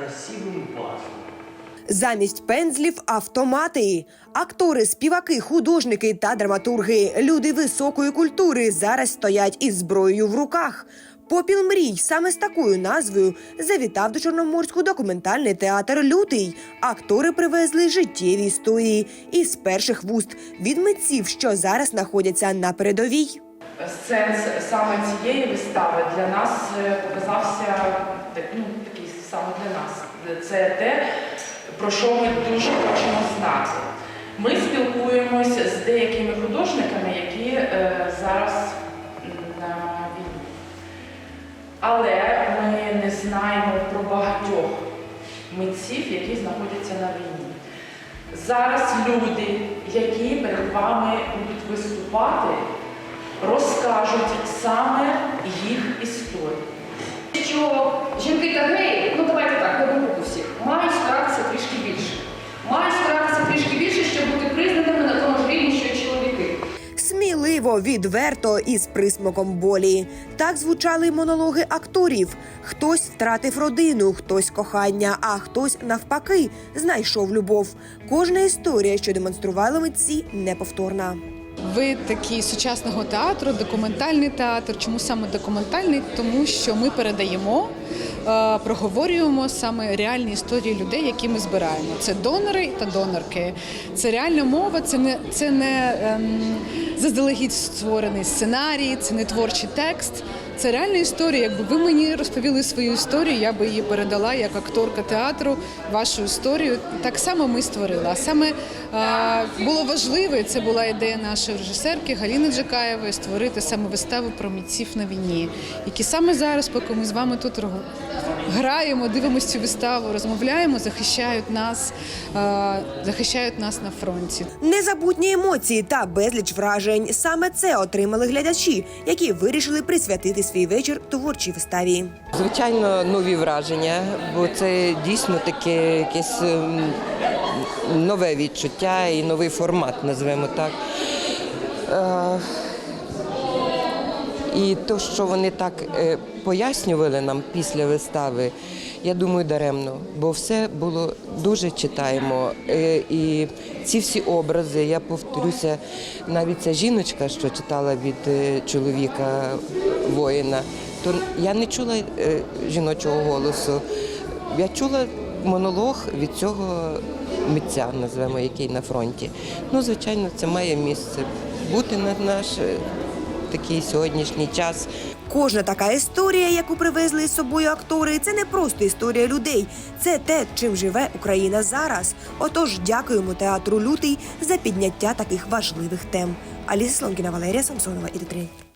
красивым басом. Замість пензлів автомати. Актори, співаки, художники та драматурги, люди високої культури зараз стоять із зброєю в руках. Попіл мрій саме з такою назвою завітав до Чорноморську документальний театр Лютий. Актори привезли життєві історії із перших вуст від митців, що зараз знаходяться на передовій. Сенс саме цієї вистави для нас е, показався ну, саме для нас. Це те, про що ми дуже хочемо знати. Ми спілкуємося з деякими художниками, які е, зараз на війні. Але ми не знаємо про багатьох митців, які знаходяться на війні. Зараз люди, які перед вами будуть виступати, розкажуть саме Сміливо, відверто і з присмаком болі. Так звучали монологи акторів. Хтось втратив родину, хтось кохання, а хтось навпаки знайшов любов. Кожна історія, що демонстрували митці, неповторна. Ви такий сучасного театру, документальний театр. Чому саме документальний? Тому що ми передаємо, е, проговорюємо саме реальні історії людей, які ми збираємо. Це донори та донорки. Це реальна мова, це не це не ем, заздалегідь створений сценарій, це не творчий текст. Це реальна історія. Якби ви мені розповіли свою історію, я би її передала як акторка театру, вашу історію. Так само ми створили. А саме е, було важливо, це була ідея нашої режисерки Галіни Джакаєвої створити саме виставу про митців на війні, які саме зараз, поки ми з вами тут граємо, дивимося цю виставу, розмовляємо, захищають нас, е, захищають нас на фронті. Незабутні емоції та безліч вражень. Саме це отримали глядачі, які вирішили присвятити свій вечір творчій виставі. Звичайно, нові враження, бо це дійсно таке якесь ем, нове відчуття і новий формат, називаємо так. Е, І те, що вони так е, пояснювали нам після вистави, я думаю, даремно, бо все було дуже читаємо. Е, І ці всі образи, я повторюся, навіть ця жіночка, що читала від е, чоловіка воїна, то я не чула е, жіночого голосу. Я чула монолог від цього митця, називаємо, який на фронті. Ну, звичайно, це має місце бути на наш такий сьогоднішній час. Кожна така історія, яку привезли з собою актори, це не просто історія людей, це те, чим живе Україна зараз. Отож, дякуємо театру Лютий за підняття таких важливих тем. Аліса Слонкіна, Валерія Самсонова і Д3.